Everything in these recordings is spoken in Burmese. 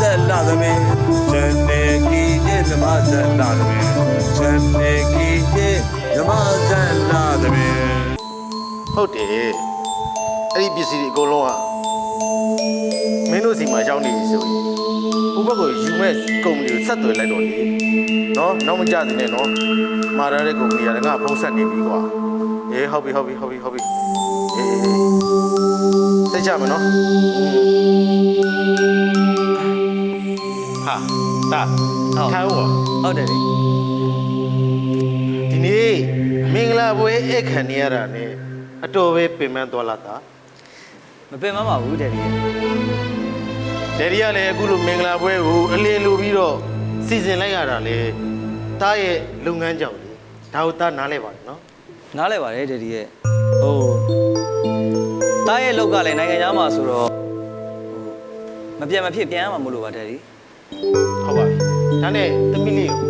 ဇက်လာသမင်းချန်နေကီရဲ့ဓမ္မဇက်လာသမင်းချန်နေကီရဲ့ဓမ္မဇက်လာသမင်းဟုတ်တယ်အဲ့ဒီပစ္စည်းတွေအကုန်လုံးကမင်းတို့စီမှာရောက်နေပြီဆိုရင်ဘုဘက်ကိုယူမဲ့ကုမ္ပဏီကိုဆက်သွယ်လိုက်တော့လေနော်နောက်မကြသေးနဲ့နော်မာရတဲ့ကုမ္ပဏီကလည်းငါဖုံးဆက်နေပြီကွာအေးဟုတ်ပြီဟုတ်ပြီဟုတ်ပြီဟုတ်ပြီအေးအေးအေးသိကြမယ်နော် ဟာတာဟုတ် ထိုင်ဦးပါဟုတ်တယ်လေဒီနေ့မင်္ဂလာပွဲအခမ်းနေရတာနဲ့အတော်ပဲပင်ပန်းသွားလာတာမပင်မပါဘူးတဲ့ဒီရဲ့ဒယ်ရီကလည်းအခုလိုမင်္ဂလာပွဲကိုအလင်းလိုပြီးတော့စီစဉ်လိုက်ရတာလေတားရဲ့လုပ်ငန်းကြောင့်လေဒါကိုတားနားလဲပါတယ်နော်နားလဲပါတယ်တဲ့ဒီရဲ့ဟိုတားရဲ့လောက်ကလည်းနိုင်ငံသားမှာဆိုတော့ဟိုမပြတ်မဖြစ်ပြန်ရမှာမလို့ပါတဲ့ဒီ ဟုတ်ပါပြီဒါနဲ့သမီးလေးကို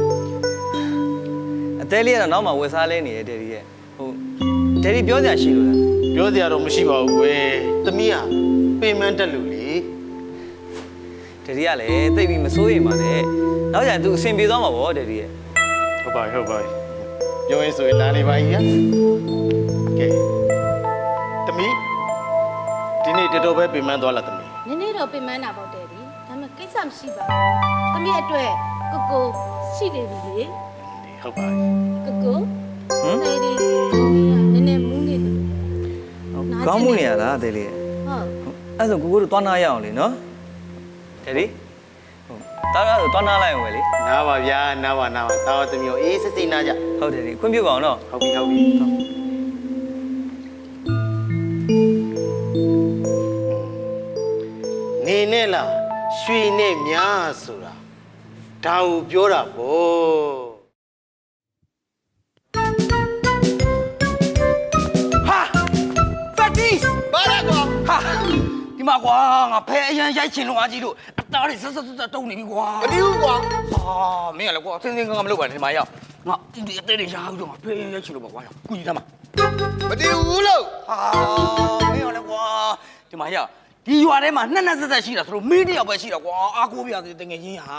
အသေးလေးကတော့နောက်မှဝယ်စားလဲနေတယ်တဲ့ဒီရဲ့ဟိုတဲ့ဒီပြောစရာရှိလို့လားပြောစရာတော့မရှိပါဘူးကွယ်သမီးဟာပင်ပန်းတက်လို့လေတဲ့ဒီကလည်းသိပ်ပြီးမစိုးရိမ်ပါနဲ့နောက်ကျရင်သူအဆင်ပြေသွားမှာပေါ့တဲ့ဒီရဲ့ဟုတ်ပါပြီဟုတ်ပါပြီပြောရင်ဆိုရင်နားနေပါကြီးရကဲသမီးဒီနေ့တော်တော်ပဲပင်ပန်းသွားလာသမီးနည်းနည်းတော့ပြင်ပန်းတာပေါ့တဲ့ဒီဒါပေမဲ့ ကိစ္စမရှိပါဘူးသမီးအတွက်ကိုကိုရှိတယ်ပြီလေဟုတ်ပါပြီကိုကိုဟမ်နေဒီကောင်းကြီးကနည်းနည်းမူးနေတယ်ကောင်းမှုနေရတာတဲ့လေးရဲ့ဟုတ်အဲ့ဆိုကိုကိုတို့တွားနာရအောင်လေနော်တဲ့ဒီဟုတ်တားရဆိုတွားနာလိုက်အောင်ပဲလေနားပါဗျာနားပါနားပါတာဝသမီးကိုအေးစစ်စစ်နားကြဟုတ်တယ်ဒီခွင့်ပြုပါအောင်နော်ဟုတ်ပြီဟုတ်ပြီနေနဲ့လား ရွှေနဲ့များဆိုတာဒါကိုပြောတာပေါ့ဟာဖက်တီဘာလဲကွာဟာဒီမှာကွာငါဖဲအရန်ရိုက်ချင်လို့အားကြီးလို့အသားတွေဆက်ဆက်ဆက်ဆက်တုံနေပြီကွာမတီးဘူးကွာဟာမင်းကလည်းကွာစင်းစင်းကမလုပ်ပါနဲ့ဒီမှာရောက်ငါဒီအသေးတွေရှားပြီးတော့ငါဖဲအရန်ရိုက်ချင်လို့ပါကွာကုကြီးသားမ မတီးဘူးလို့ ဟာမင်းကလည်းကွာဒီမှာရောက် ဒီရွာထဲမှာနှစ်နှစ်ဆက်ဆက်ရှိတာဆိုလို့မင်းတယောက်ပဲရှိတာကွာအားကိုးပြသေးတယ်တကယ်ချင်းဟာ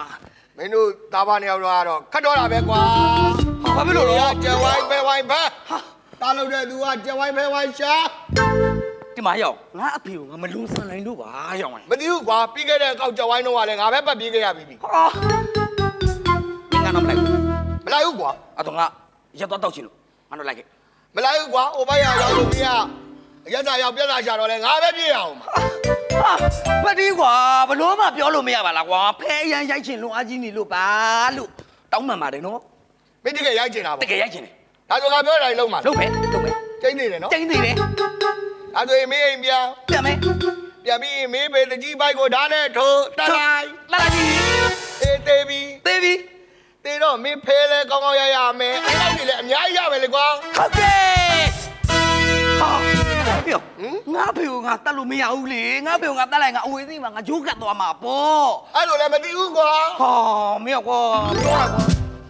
မင်းတို့သားပါနေရောက်တော့ခတ်တော့တာပဲကွာဟာဘာဖြစ်လို့လဲကြက်ဝိုင်းပဲဝိုင်းပဲဟာတားလို့တဲ့သူကကြက်ဝိုင်းပဲဝိုင်းရှာဒီမှာရောက်ငါအဖေကိုငါမလုံးဆန်နိုင်လို့ပါရောက်ဝင်မသိဘူးကွာပြီးခဲ့တဲ့အကောက်ကြက်ဝိုင်းတော့ကလည်းငါပဲပတ်ပြေးခဲ့ရပြီပြီဟာမင်းကတော့မလိုက်ဘူးမလိုက်ဘူးကွာအဲ့တော့ငါရက်တော့တောက်ချင်လို့ငါတော့လိုက်ခဲ့မလိုက်ဘူးကွာဟိုဘက်ရရောက်လို့မရ ရက်စာရောက်ပြက်စာရှာတော့လဲငါပဲပြေးရအောင်ပါဟာပတိကွာဘလို့မှပြောလို့မရပါလားကွာဖဲရန်ရိုက်ချင်လွန်အားကြီးနေလို့ပါလို့တောင်းမှန်ပါတယ်နော်မင်းတကယ်ရိုက်ချင်တာတပေါ့ကယ်ရိုက်ချင်တယ်ဒါဆိုငါပြောတာလုံးမှာလုပ်မယ်လုပ်မယ်ကျင်းနေတယ်နော်ကျင်းသေးတယ်ဒါဆိုရင်မင်းအိမ်ပြန်ပြန်မယ်ပြန်ပြီးမင်းပေတကြီးဘိုက်ကိုဓာတ်နဲ့ထိုးတက်လိုက်လာလာကြီးအေးသေးပြီသေးပြီတေတော့မင်းဖဲလဲကောင်းကောင်းရရမယ်အဲ့လောက်ကြီးလဲအများကြီးရမယ်လေကွာဟုတ်ကဲ့ဟာ ပြောငါဖေကိုငါတတ်လို့မရဘူးလေငါဖေကိုငါတတ်လိုက်ငါအဝေးသိမှာငါဂျိုးကတ်သွားမှာပေါ့အဲ့လိုလည်းမသိဘူးကွာဟာမင်းကွာပြောတာကွာ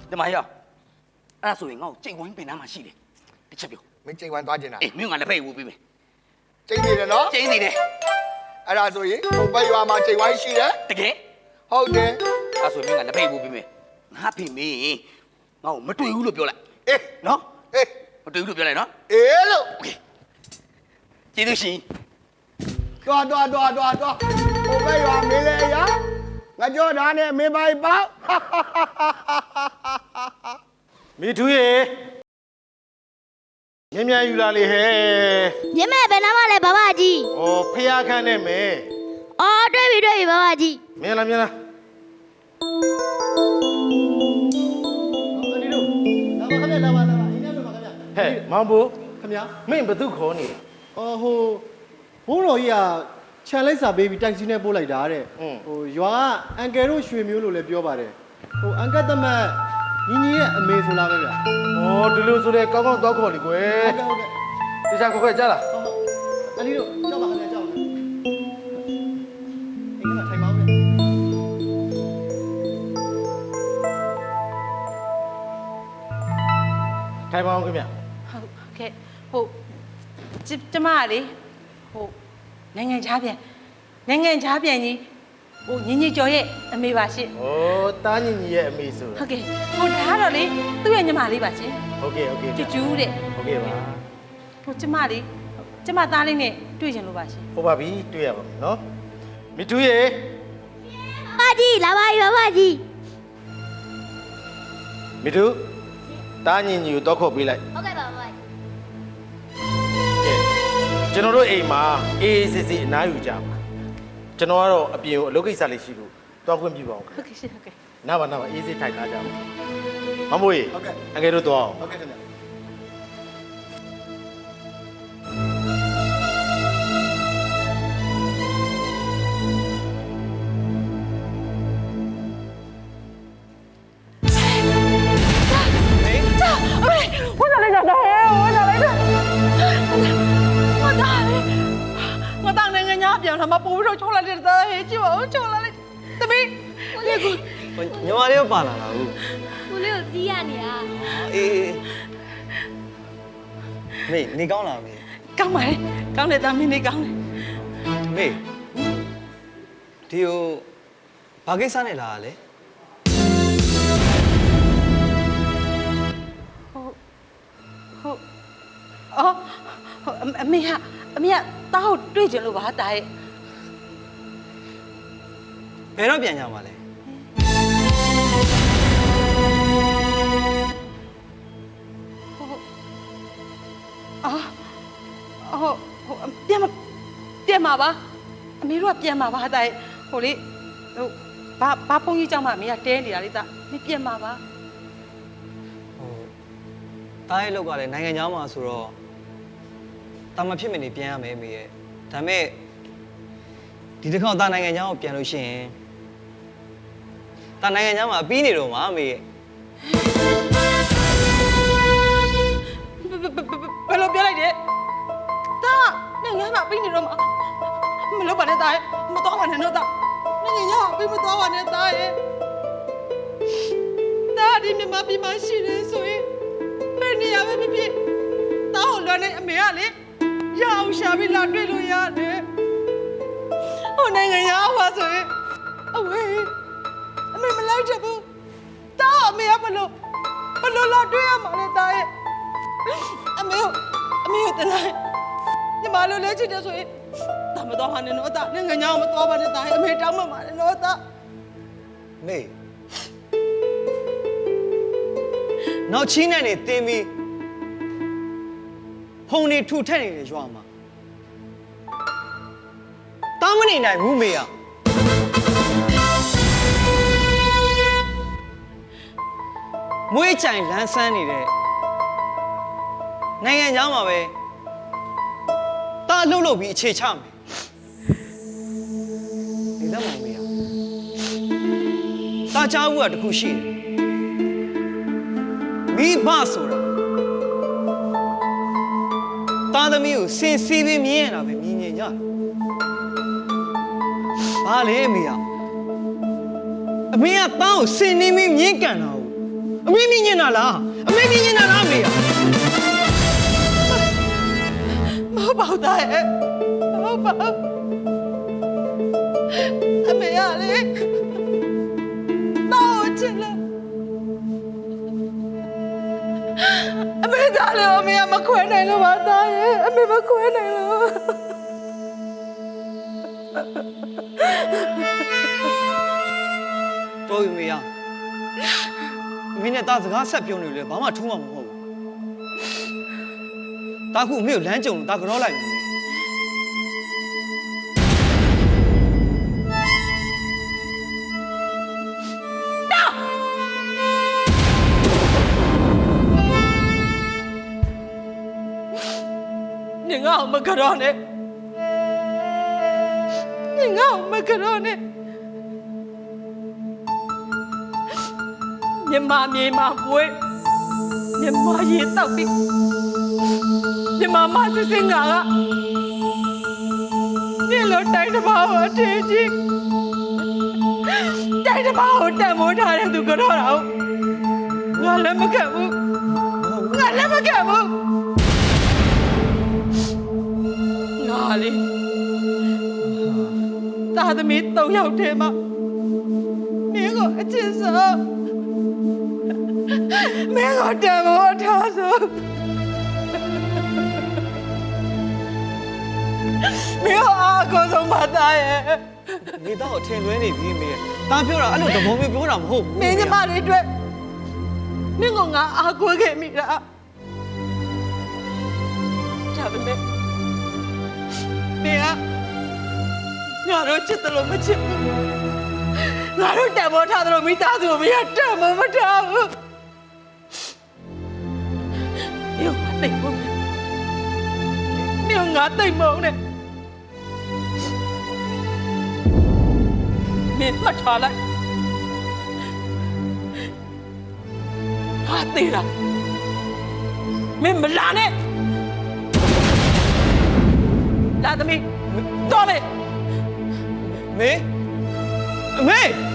ဒီမှာရောက်အဲ့ဒါဆိုရင်ငါ့ကိုချိန်ဝိုင်းပင်နားမှာရှိတယ်တစ်ချက်ပြောမင်းချိန်ဝမ်းသွားကျင်တာအေးမင်းကလည်းဖိတ်ဝူပြီးမယ်ချိန်နေတယ်နော်ကျင်းသေးတယ်အဲ့ဒါဆိုရင်ဟိုဘက်ရွာမှာချိန်ဝိုင်းရှိတယ်တကယ်ဟုတ်တယ်အဲ့ဆိုမင်းကလက်ဖိတ်ဘူးပြီးမယ်ငါဖိမင်းငါ့ကိုမတွေ့ဘူးလို့ပြောလိုက်အေးနော်အေးမတွေ့ဘူးလို့ပြောလိုက်နော်အေးလို့ ကျေးဇူးရှင်တွားတွားတွားတွားတွားဟိုဘက်ရွာမင်းလေရငါကြောသားနဲ့မင်းပိုင်ပေါ့မိထူးရေမြင်မြန်ယူလာလေဟဲ့မြင်မဲ့ဘယ်နားမလဲဘဘကြီးဩဖះခန့်နဲ့မဲအော်တွေ့ပြီတွေ့ပြီဘဘကြီးမြင်လားမြင်လားအနီတို့လာပါခင်ဗျာလာပါလာပါအင်းရပါခင်ဗျာဟဲ့မောင်ဘူခင်ဗျာမင်းဘသူခေါ်နေလဲ အော်ဟိုဘိုးတော်ကြီးကခြံလိုက်စာပေးပြီးတိုက်စီနဲ့ပို့လိုက်တာတဲ့อืม ဟိုရွာကအန်ကယ်တို့ရွှေမျိုးလို့လည်းပြောပါတယ်ဟိုအန်ကတ်သမတ်ညီညီရဲ့အမေဆိုလားပဲဗျာဩဒီလိုဆိုတဲ့ကောင်းကောင်းသွားခေါ်လေကွယ်ဟုတ်ကဲ့ဟုတ်ကဲ့ တခြားခေါ်ခဲ့ကြလားဟုတ်ဟုတ်အနီတို့ကြောက်ပါခင်ဗျာကြောက်ပါအိမ်ကထိုင်ပါဦးဗျာထိုင်ပါအောင်ခင်ဗျဟုတ်ကဲ့ဟို ကျကျမကလေဟိုနိုင်ငံခြားပြန်နိုင်ငံခြားပြန်ကြီးဟိုညီညီကျော်ရဲ့အမေပါရှင်။ဩတားညီညီရဲ့အမေဆိုဟုတ်ကဲ့ဟိုဒါကတော့လေသူ့ရဲ့ညီမလေးပါရှင်ဟုတ်ကဲ့ဟုတ်ကဲ့ကျူကျူတဲ့ဟုတ်ကဲ့ပါဟိုကျမလေးကျမသားလေးနဲ့တွေ့ချင်လို့ပါရှင်ဟုတ်ပါပြီတွေ့ရပါမယ်နော်မီတူရေပါကြီးလာပါပြီပါကြီးမီတူတားညီညီကိုတော့ခေါ်ပေးလိုက်ဟုတ်ကဲ့ပါပါကဲ ကျွန်တော်တို့အိမ်မှာအေးအေးဆေးဆေးအနားယူကြပါကျွန်တော်ကတော့အပြင်ကိုအလုပ်ကိစ္စလေးရှိလို့တွားခွင့်ပြုပါအောင်ဟုတ်ကဲ့ရှင်ဟုတ်ကဲ့နားပါနားပါအေးဆေးထိုင်ထားကြပါမမိုးရေဟုတ်ကဲ့အငယ်တို့တော့အောင်ဟုတ်ကဲ့ခင်ဗျာ ပါလာတာဟုတ်ကိုလေးကိုတီးရနေတာအေးမေနေကောင်းလားမေကောင်းပါလေကောင်းတယ်သားမင်းလေးကောင်းတယ်မေဒီဟိုဘာကိစ္စနဲ့လာတာလဲဟုတ်ဟုတ်အော်ဟုတ်အအမေကအမေကတားကိုတွေ့ကြလို့ပါတာရဲ့ဘယ်တော့ပြန်ကြမှာလဲ ဟုတ်ဟုတ်ပြန်မပြန်มาပါအမေတို့ကပြန်มาပါတာရဲ့ဟိုလေဟိုဘာဘာပုံကြီးကြောင့်မှအမေကတဲနေတာလေတာမပြန်มาပါ ဟိုတားရဲ့လောက်ကလည်းနိုင်ငံခြားမှာဆိုတော့တာမဖြစ်မနေပြန်ရမယ်မေရဲ့ဒါပေမဲ့ဒီတစ်ခေါက်တာနိုင်ငံခြားကိုပြန်လို့ရှိရင်တာနိုင်ငံခြားမှာအပြီးနေတော့မှာမေရဲ့ ဘယ်လိုပြောလိုက်တဲ့တာ နိုင်ငံမှာပြီးနေတော့မမလုပ်ပါနဲ့တာရဲ့မတော်ပါနဲ့တော့တာနိုင်ငံညာပြီးမတော်ပါနဲ့တာရဲ့တာဒီမြမပြီးမရှိနေဆိုရင်ဘယ်နေရာပဲဖြစ်ဖြစ်တာကိုလွှမ်းနေအမေကလေရအောင်ရှာပြီးလာတွေ့လို့ရတယ်ဟိုနိုင်ငံညာပါဆိုရင်အဝေးအမေမလိုက်ချင်ဘူးတာအမေကဘလို့ဘလို့လာတွေ့ရမှာလဲတာရဲ့အမေကိုအမေကိုတနာ ညီမလိုလဲချစ်တယ်ဆိုရင်ဒါမတော်ပါနဲ့နော်တာနိုင်ငံညာမတော်ပါနဲ့တာအမေတောင်းမှပါနဲ့နော်တာ မေနောက်ချင်းနဲ့နေတင်းပြီးဖုန်နေထူထက်နေတဲ့ရွာမှာတားမနေနိုင်ဘူးမေอ่ะမွေးကြိုင်လန်းဆန်းနေတဲ့နိုင်ငံเจ้าမှာပဲတား လှုပ်လှုပ်ပြီးအခြေချမယ်ဒီလက်မောင်မေอ่ะတာချာဘူးကတခုရှိတယ်မိဘဆိုတာတာသမီးကိုစင်စီးပြီးမြင်ရတာပဲမြင်မြင်ကြတယ်ဘာလဲအမေကအမေကတားကိုစင်နေပြီးမြင်ကန်တာကိုအမေမြင်နေတာလားအမေမြင်နေတာလားအမေက ဟုတ်ပါဘူးတာရဲ့မဟုတ်ပါဘူးအမေရလေတော့ချစ်လားအမေသားလည်းအမေကမခွဲနိုင်လို့ပါတာရဲ့အမေမခွဲနိုင်လို့တော်ပြီမေရအမေနဲ့တာစကားဆက်ပြုံးနေလေဘာမှထူးမှာမဟုတ်ဘူး တာခုအမေကိုလမ်းကြုံလို့တာကြောလိုက်မယ်你ငါ့ကိုမကြောက်နဲ့你ငါ့ကိုမကြောက်နဲ့မြမမြေမကွေးမြမရေတောက် ပြီးမြမမစစင်ငါကဒီလိုတိုင်းတစ်ပါးကိုအထင်ကြီးတိုင်းတစ်ပါးကိုတန်မိုးထားတဲ့သူကြောက်တာဟုတ်ငါလည်းမကတ်ဘူးငါလည်းမကတ်ဘူးငါလေတာသားသမီး၃ယောက်တည်းမှာမင်းကိုအချစ်ဆုံးမင်းကိုတမောထားဆုံး မင်းကိုအားကိုးဆုံးမသားရဲ့မိသားကိုထင်လွဲနေပြီမေရဲ့တာပြောတာအဲ့လိုသဘောမျိုးပြောတာမဟုတ်ဘူးမင်းညီမလေးအတွက်မင်းကငါအားကိုးခဲ့မိတာဒါပေမဲ့မင်းကငါတို့ချစ်တယ်လို့မချစ်ဘူးငါတို့တံမောထားတယ်လို့မိသားစုကိုမရတံမောမထားဘူး င်းကငါတိတ်မုန်းတယ်မင်းမှတ်ထားလိုက်ဟာသေးတာမင်းမလာနဲ့လာသမီးတော့မေမေအမေမ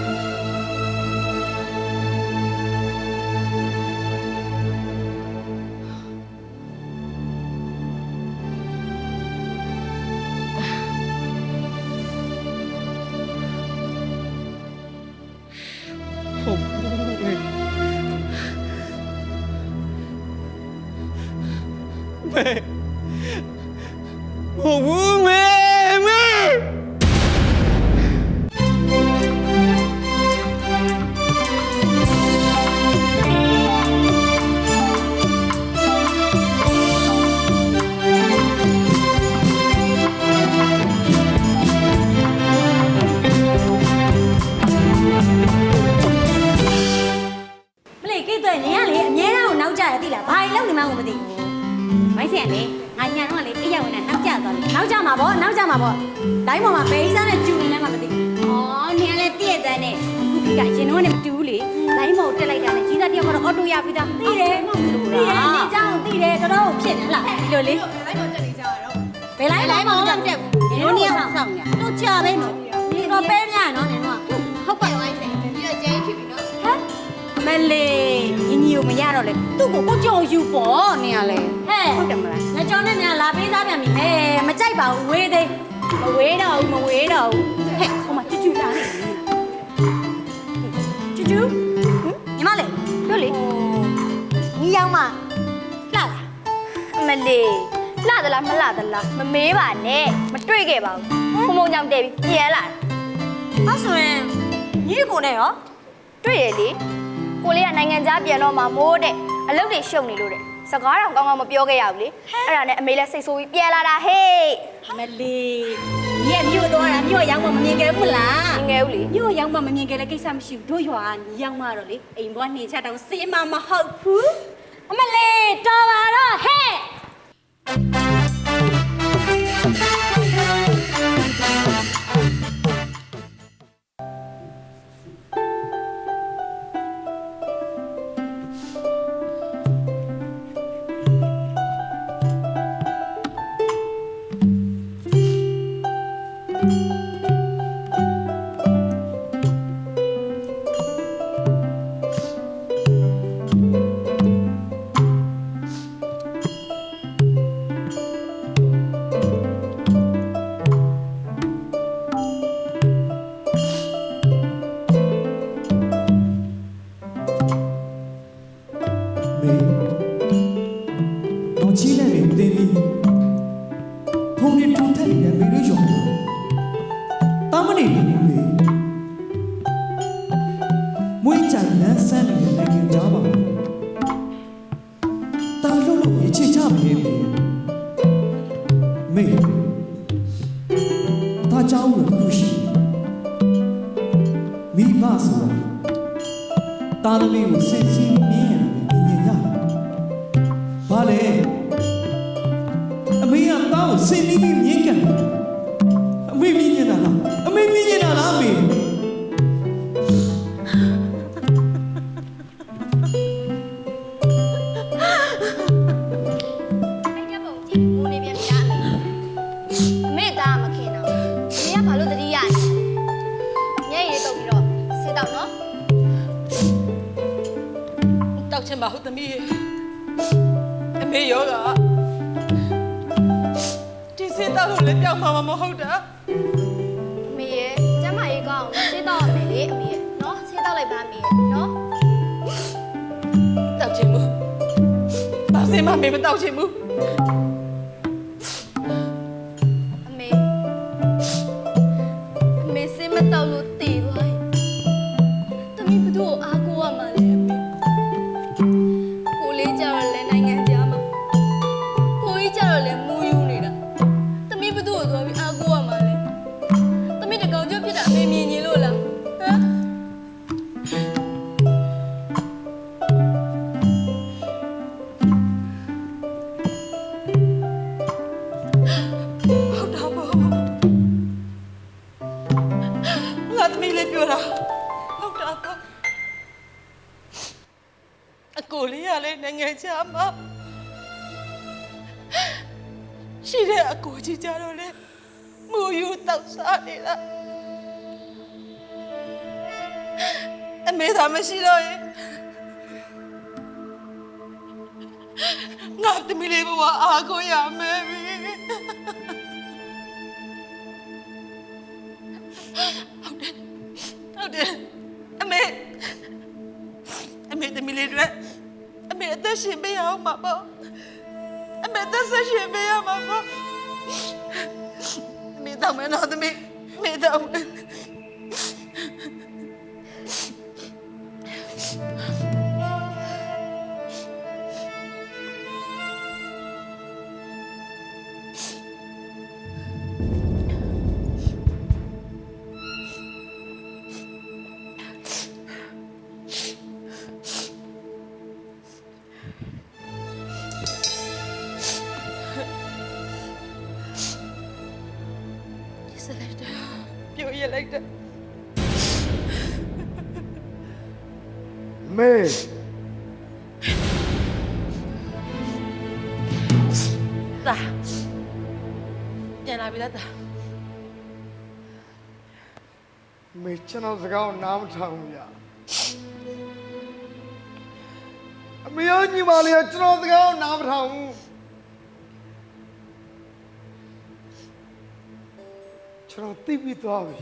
နောက်ကြရသိလားဘာကြီးလုံးနေမှကိုမသိဘူးမိုက်ဆန်လေငါညာတော့လေအိယာဝင်တာနောက်ကြသွားလေနောက်ကြမှာဗောနောက်ကြမှာဗောတိုင်းပေါ်မှာဘယ်ကြီးစားနဲ့ကျူနေလဲမှမသိဘူးဩနေရလေတည့်ရတဲ့နဲ့အခုဒီကရင်တော့နဲ့မတူဘူးလေတိုင်းပေါ်တက်လိုက်တာနဲ့ကြီးသားတယောက်ကတော့အော်တိုရပြီးသားသိတယ်မလို့လားသိတယ်နေကြောင်သိတယ်တော်တော်ဖြစ်နေလားဒီလိုလေဘယ်လိုက်လိုက်မှမတက်ဘူးတို့နေအောင်ဆောင်ရတို့ကြပဲနော်ဒီတော့ပဲညနော်နင်တော့ဟုတ်ပါဟမ်မ လေးညီညီကိုမရတော့လေသူ့ကိုကိုကြောင်ယူပေါ့နင်ကလေဟဲ့ဟုတ်တယ်မလားငါကြောင်နဲ့မြန်လာပေးစားပြန်ပြီဟဲ့မကြိုက်ပါဘူးဝေးသေးမဝေးတော့ဘူးမဝေးတော့ဘူးဟဲ့ဟိုမှာကျူကျူလာနေကျူကျူဟင်ညီမလေးတို့လေညီယောင်မလှလားအမလေးလှသလားမလှသလားမမေးပါနဲ့မတွေ့ခဲ့ပါဘူးခုံမုံကြောင့်တဲပြီးပြန်လာတယ်အဲ့ဆိုရင်ညီကိုနဲ့ရောတွေ့ရလေ ကိုလေးကနိုင်ငံခြားပြန်တော့မှမိုးတဲ့အလုပ်တွေရှုံနေလို့တဲ့စကားတော့ကောင်းကောင်းမပြောခဲ့ရဘူးလေအဲ့ဒါနဲ့အမေလည်းစိတ်ဆိုးပြီးပြန်လာတာဟေးမလေးညီရဲ့မြို့တော့တာမြို့ရောက်မှမမြင်ခဲ့ဘူးလားငငယ်ဦးလေမြို့ရောက်မှမမြင်ခဲ့တဲ့ကိစ္စမရှိဘူးတို့ရွာကရောက်မှတော့လေအိမ်ဘွားနှင်ချတောင်စေးမမဟုတ်ဘူးအမလေးတော်ပါတော့ဟဲ့ တာ တောက်ချင်ဘူးအမေအမေစင်မတောက်လို့တည်သွား ယူတောက်စားနေတာအမေသာမရှိတော့ရင်ငါသမီးလေးဘဝအားကိုရမယ်ပြီဟုတ်တယ်အမေအမေတမီလေးတွေအမေအသက်ရှင်ပေးရအောင်ပါပေါ့အမေအသက်ဆက်ရှင်ပေးရမှာပေါ့အ မေတော့မနော်သမီးအမေတော့မယ် လာပြီလားတာမေကျွန်တော်စကားကိုနားမထောင်ဘူးဗျအမေရောညီမလေးရောကျွန်တော်စကားကိုနားမထောင်ဘူးကျွန်တော်သိပြီးသွားပြီ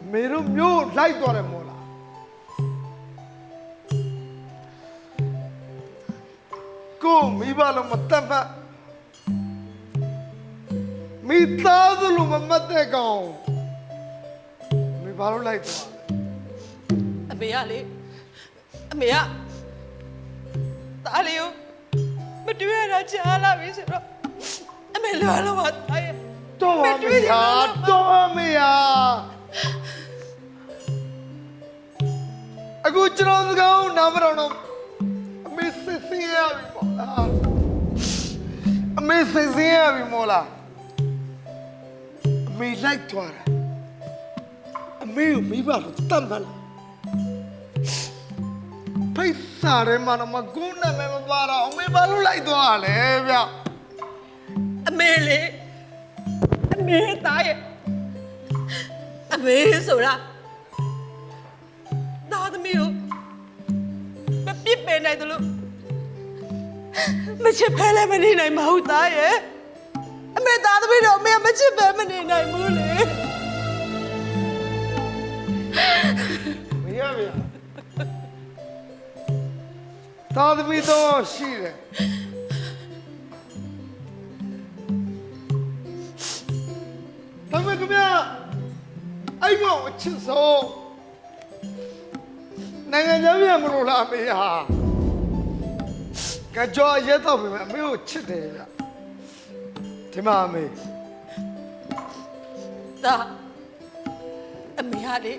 အမေတို့မျိုးလိုက်သွားတယ်မို့လားကိုမိဘလုံးမတတ်မှတ် မိသားစုလုံးမမတ်တဲ့ကောင်မိဘာလို့လိုက်သွားလဲအမေကလေအမေကတားလေးကိုမတွေ့ရတာကြားလာပြီဆိုတော့အမေလွားလို့ပါတားရဲ့တော့အမေဟာတော့အမေဟာအခုကျွန်တော်စကားကိုနားမတော်တော့အမေစစ်စင်းရပြီပေါ့လားအမေစစ်စင်းရပြီမို့လားအ မေလိုက်သွားတာအမေကိုမိဘလို့တတ်မှတ်လားဖိတ်စာရဲမှာတော့မကုန်းနဲ့မပါတော့အမေဘာလို့လိုက်သွားရလဲဗျအမေလေအမေတားရဲ့အမေဆိုတာသားသမီးကိုမပြစ်ပယ်နိုင်တယ်လို့မချစ်ဖဲလည်းမနေနိုင်မဟုတ်သားရဲ့ အမေသားသမီးတော့အမေကမချစ်ဖဲမနေနိုင်ဘူးလေမရဗျာသာသမီတော့ရှိတယ်ဒါပေမဲ့ခင်ဗျာအဲ့မောင်အချစ်ဆုံးနိုင်ငံသားပြန်မလို့လားအမေဟာကြောရက်တော့ပြီအမေကိုချစ်တယ်ဗျ ဒီမှာအမေဒါအမေဟာလေ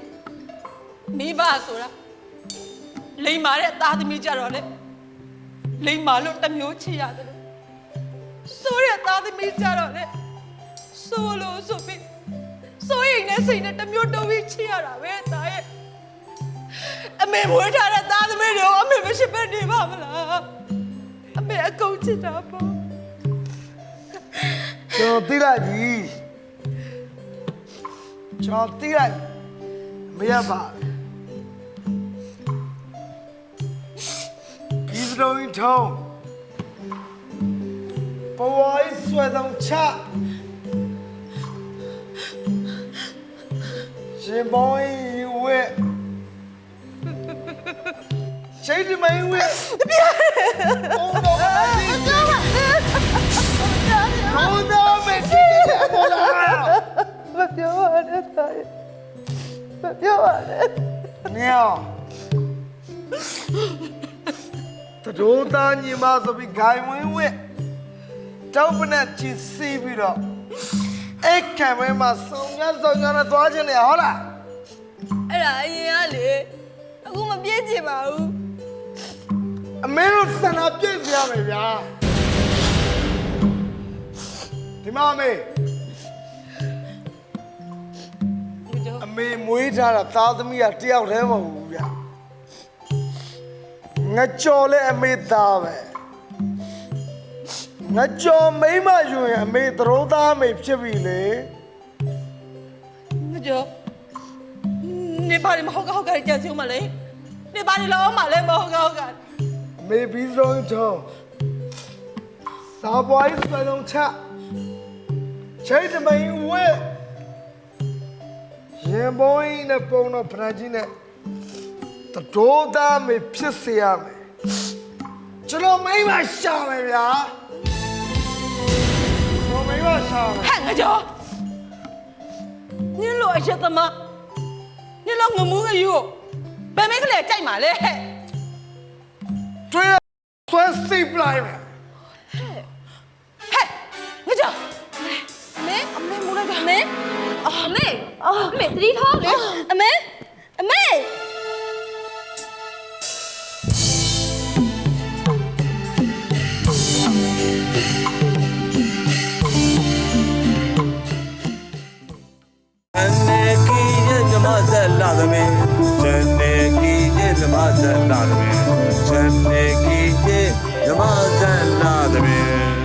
မိဘဆိုတာလိမ္မာတဲ့သားသမီးကြတော့လေလိမ္မာလို့တစ်မျိုးချစ်ရတယ်လို့ဆိုရတဲ့သားသမီးကြတော့လေဆိုလို့ဆိုပြီးဆိုရင်နဲ့စိတ်နဲ့တစ်မျိုးတုံးပြီးချစ်ရတာပဲသားရဲ့အမေမွေးထားတဲ့သားသမီးတွေကိုအမေမရှိဘဲနေပါမလားအမေအကုန်ချစ်တာပေါ့ ကျွန်တော်သိလိုက်ပြီကျွန်တော်သိလိုက်မရပါဒီစတော်ရင်ထုံးပဝိုင်းဆွဲဆောင်ချရရှင်မောင်ကြီးဝဲရှိတ်မင်းဝဲပြဘုံတော် ပြောပါနဲ့တာရဲ့မပြောပါနဲ့ညောတဒိုးသားညီမဆိုပြီးဂိုင်ဝင်းဝဲတောက်ပနဲ့ချီစီးပြီးတော့အဲ့ကံမဲမှာစုံရစုံရနဲ့သွားခြင်းလေဟုတ်လားအဲ့ဒါအရင်ကလေအခုမပြည့်ချင်ပါဘူးအမေတို့စံနာပြည့်စရမယ်ဗျာဒီမအမေ မေမွေးထားတာသားသမီးကတယောက်တည်းမဟုတ်ဘူးဗျာငါကြော်လဲအမေသားပဲငါကြော်မိမ့်မယူရင်အမေသရုံးသားအမေဖြစ်ပြီလေငါကြောနေပါလေမဟုတ်ကဟုတ်ကကြံစီဦးမလေးနေပါလေလောမလေးမဟုတ်ကဟုတ်ကအမေပြီးဆုံးချုံစာပွားရေးစလုံးချချိတ်တမိန်ဝဲ ရင်ဘုံကြီးနဲ့ပုံတော့ဖရန်ကြီးနဲ့တတိုးသားမေဖြစ်စေရမယ်ကျွန်တော်မိမရှာမယ်ဗျာကျွန်တော်မိမရှာမယ်ဟဲ့ငါကြောနင်လိုအရက်သမားနင်လိုငမူးငယူဘယ်မဲကလေးကြိုက်မှာလဲဟဲ့တွေ့ရဆွဲစိတ်ပလိုက်မယ်ဟဲ့ငါကြောအမေအမေမူလိုက်အမေ အမေအမေသတိထားလေအမေအမေအမေကြီးရဲ့ဓမ္မဇက်လာသမီးဇန်နေကြီးရဲ့ဓမ္မဇက်လာသမီးဇန်နေကြီးရဲ့ဓမ္မဇ